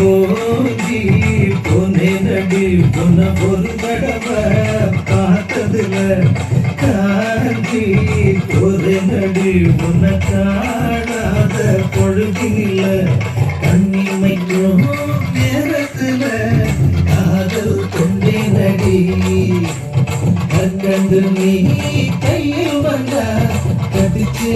போகி பொன்னே நடி பொன்ன ஒரு தடவை பார்த்ததுல காந்தி ஒரு நடி உன்னை காணாத பொழுதினில்ல கண்ணிமைக்கும் நேரத்துல காதல் கொண்டே நடி கண்டு நீ கையில் வந்த கதிச்சு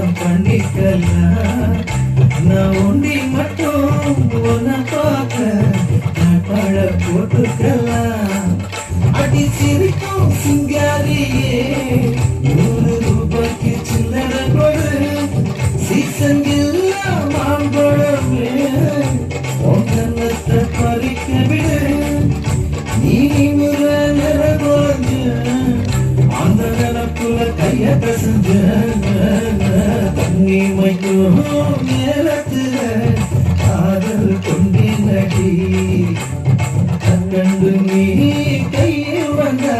கல்யாணம் பண்ணிக்கலாம் நான் உண்டி மட்டும் உன்னை பார்க்க நான் பழ போட்டுக்கலாம் அடி சிரிக்கும் சிங்காரியே நூறு ரூபாய்க்கு சில்லற கொடு சீசன் கொண்டே நடி கண்டு நீ கையில் வந்தா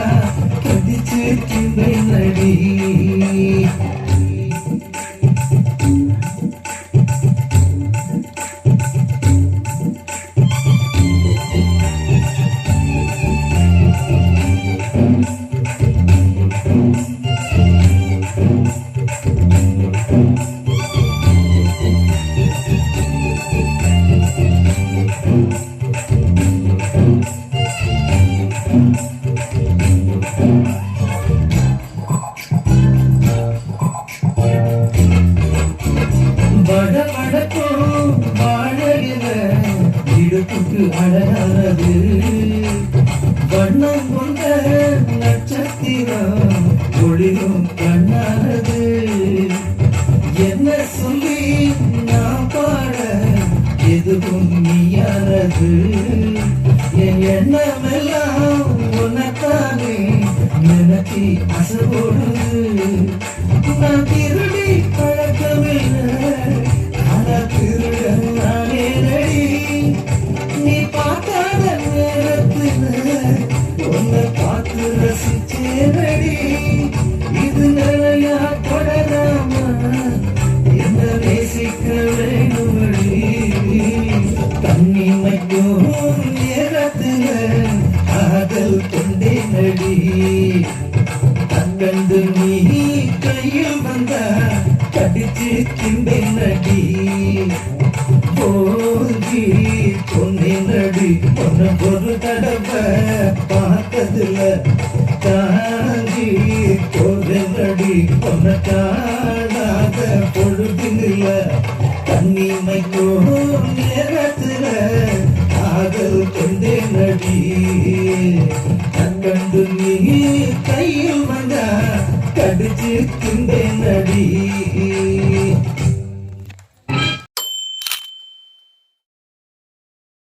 அழகானது வண்ணம் கொண்ட நட்சத்திரம் ஒளிரும் கண்ணானது என்ன சொல்லி நான் பாட எதுவும் நீயானது என் எண்ணமெல்லாம் உனக்கானே நினைச்சி அசைபோடுது நான் திருடி பழக்கமில்லை உன்னை பார்த்து ரசிச்சேனடி இது நிலையா தொடராமா? என்ன நேசிக்க வேணுமடி? தண்ணி மைக்கும் நேரத்துல காதல் கொண்டே நடி கண்டு நீ கையில் வந்தா கடிச்சு பக்கத்துல தடவை பார்த்ததுல தாங்கி ஒரு நடி பொன்ன காணாத நேரத்துல காதல் கொண்டே நடி. கண்டு நீ கையில் வந்தா கடிச்சு திண்டே நடி.